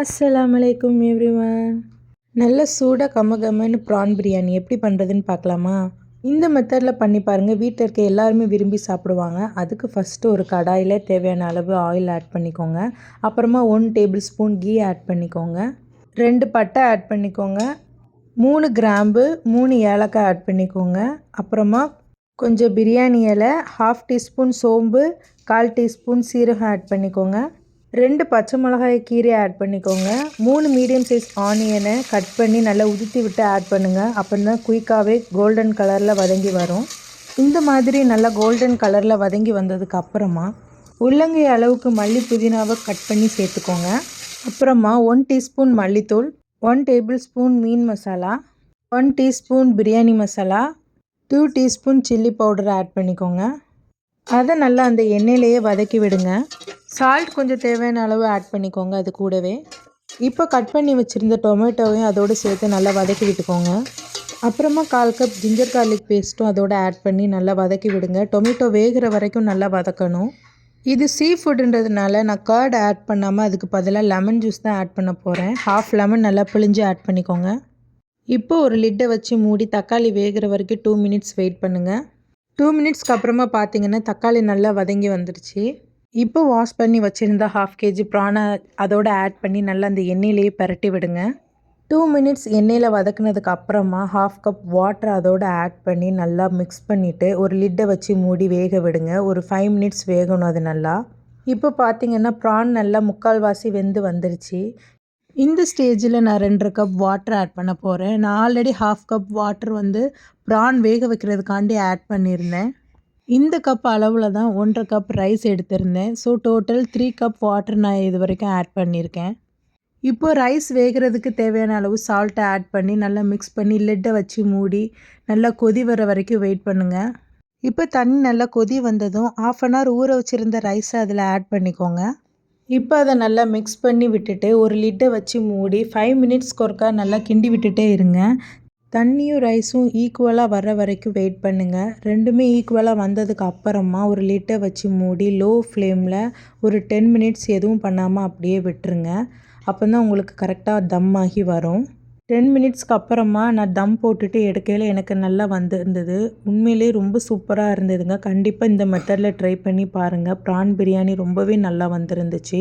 அஸ்ஸலாம் எவ்ரிவன். நல்ல சூடாக கமகமன்னு ப்ரான் பிரியாணி எப்படி பண்ணுறதுன்னு பார்க்கலாமா? இந்த மெத்தடில் பண்ணி பாருங்கள் வீட்டில் இருக்க எல்லாருமே விரும்பி சாப்பிடுவாங்க. அதுக்கு ஃபஸ்ட்டு ஒரு கடாயில் தேவையான அளவு ஆயில் ஆட் பண்ணிக்கோங்க. அப்புறமா one table spoon ghee add பண்ணிக்கோங்க. ரெண்டு பட்டை ஆட் பண்ணிக்கோங்க. மூணு கிராம்பு மூணு ஏலக்காய் ஆட் பண்ணிக்கோங்க. அப்புறமா கொஞ்சம் பிரியாணி இலை ஹாஃப் டீஸ்பூன் சோம்பு கால் டீஸ்பூன் சீரகம் ஆட் பண்ணிக்கோங்க. ரெண்டு பச்சை மிளகாய் கீரையை ஆட் பண்ணிக்கோங்க. மூணு மீடியம் சைஸ் ஆனியனை கட் பண்ணி நல்லா உதுத்தி விட்டு ஆட் பண்ணுங்கள் அப்படின்னா குயிக்காகவே கோல்டன் கலரில் வதங்கி வரும். இந்த மாதிரி நல்லா கோல்டன் கலரில் வதங்கி வந்ததுக்கு அப்புறமா உள்ளங்கை அளவுக்கு மல்லி புதினாவை கட் பண்ணி சேர்த்துக்கோங்க. அப்புறமா ஒன் டீஸ்பூன் மல்லித்தூள் ஒன் டேபிள் ஸ்பூன் மீன் masala one teaspoon biryani masala two teaspoon chilli powder add பண்ணிக்கோங்க. அதை நல்லா அந்த எண்ணெயிலேயே வதக்கி விடுங்க. சால்ட் கொஞ்சம் தேவையான அளவு ஆட் பண்ணிக்கோங்க அது கூடவே. இப்போ கட் பண்ணி வச்சுருந்த டொமேட்டோவையும் அதோடு சேர்த்து நல்லா வதக்கி விட்டுக்கோங்க. அப்புறமா கால் கப் ஜிஞ்சர் கார்லிக் பேஸ்ட்டும் அதோடு ஆட் பண்ணி நல்லா வதக்கி விடுங்க. டொமேட்டோ வேகிற வரைக்கும் நல்லா வதக்கணும். இது சீ ஃபுட்டுன்றதுனால நான் கர்டு ஆட் பண்ணாமல் அதுக்கு பதிலாக லெமன் ஜூஸ் தான் ஆட் பண்ண போகிறேன் ஹாஃப் லெமன் நல்லா பிழிஞ்சு ஆட் பண்ணிக்கோங்க. இப்போ ஒரு லிட்டை வச்சு மூடி தக்காளி வேகிற வரைக்கும் டூ மினிட்ஸ் வெயிட் பண்ணுங்கள் டூ மினிட்ஸ்க்கு அப்புறமா பார்த்தீங்கன்னா தக்காளி நல்லா வதங்கி வந்துடுச்சு. இப்போ வாஷ் பண்ணி வச்சுருந்த ஹாஃப் கேஜி ப்ரானை அதோடு ஆட் பண்ணி நல்லா அந்த எண்ணெயிலேயே பரட்டி விடுங்க. டூ மினிட்ஸ் எண்ணெயில் வதக்குனதுக்கு அப்புறமா ஹாஃப் கப் வாட்டர் அதோடு ஆட் பண்ணி நல்லா மிக்ஸ் பண்ணிவிட்டு ஒரு லிட்டை வச்சு மூடி வேக விடுங்க. ஒரு ஃபைவ் மினிட்ஸ் வேகணும் அது நல்லா. இப்போ பார்த்தீங்கன்னா ப்ரான் நல்லா முக்கால்வாசி வெந்து வந்துருச்சு. இந்த ஸ்டேஜில் நான் ரெண்டரை கப் வாட்டர் ஆட் பண்ண போகிறேன் நான் ஆல்ரெடி ஹாஃப் கப் வாட்டர் வந்து ப்ரான் வேக வைக்கிறதுக்காண்டி ஆட் பண்ணியிருந்தேன். இந்த கப் அளவில் தான் ஒன்றரை கப் ரைஸ் எடுத்திருந்தேன். So total three cup water நான் இது வரைக்கும் ஆட் பண்ணியிருக்கேன். இப்போ ரைஸ் வேகிறதுக்கு தேவையான அளவு சால்ட்டை ஆட் பண்ணி நல்லா மிக்ஸ் பண்ணி லெட்டை வச்சு மூடி நல்லா கொதி வர வரைக்கும் வெயிட் பண்ணுங்கள் இப்போ தண்ணி நல்லா கொதி வந்ததும் ஆஃப் அன் ஹவர் ஊற வச்சுருந்த ரைஸை அதில் ஆட் பண்ணிக்கோங்க. இப்போ அதை நல்லா மிக்ஸ் பண்ணி விட்டுட்டு ஒரு லிட்டை வச்சு மூடி ஃபைவ் மினிட்ஸ்க்கு ஒருக்கா நல்லா கிண்டி விட்டுட்டே இருங்க. தண்ணியும் ரைஸும் ஈக்குவலாக வர வரைக்கும் வெயிட் பண்ணுங்கள் ரெண்டுமே ஈக்குவலாக வந்ததுக்கு அப்புறமா ஒரு லிட்டை வச்சு மூடி லோ ஃப்ளேமில் ஒரு டென் மினிட்ஸ் எதுவும் பண்ணாமல் அப்படியே விட்டுருங்க. அப்போ தான் உங்களுக்கு கரெக்டாக தம் ஆகி வரும். டென் மினிட்ஸ்க்கு அப்புறமா நான் தம் போட்டுட்டு எடுக்கையில் எனக்கு நல்லா வந்திருந்தது. உண்மையிலே ரொம்ப சூப்பராக இருந்ததுங்க. கண்டிப்பாக இந்த மெத்தடில் ட்ரை பண்ணி பாருங்கள் ப்ரான் பிரியாணி ரொம்பவே நல்லா வந்திருந்துச்சு.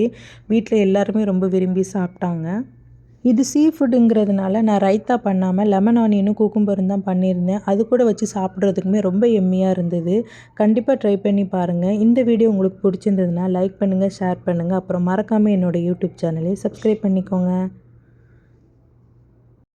வீட்டில் எல்லாருமே ரொம்ப விரும்பி சாப்பிட்டாங்க. இது சீ ஃபுட்டுங்கிறதுனால நான் ரைத்தா பண்ணாமல் லெமன் ஆனியனும் குக்கும்பரும் தான் பண்ணியிருந்தேன். அது கூட வச்சு சாப்பிட்றதுக்குமே ரொம்ப எம்மியாக இருந்தது. கண்டிப்பாக ட்ரை பண்ணி பாருங்கள் இந்த வீடியோ உங்களுக்கு பிடிச்சிருந்ததுன்னா லைக் பண்ணுங்கள் ஷேர் பண்ணுங்கள் அப்புறம் மறக்காமல் என்னோடய யூடியூப் சேனலையும் சப்ஸ்கிரைப் பண்ணிக்கோங்க.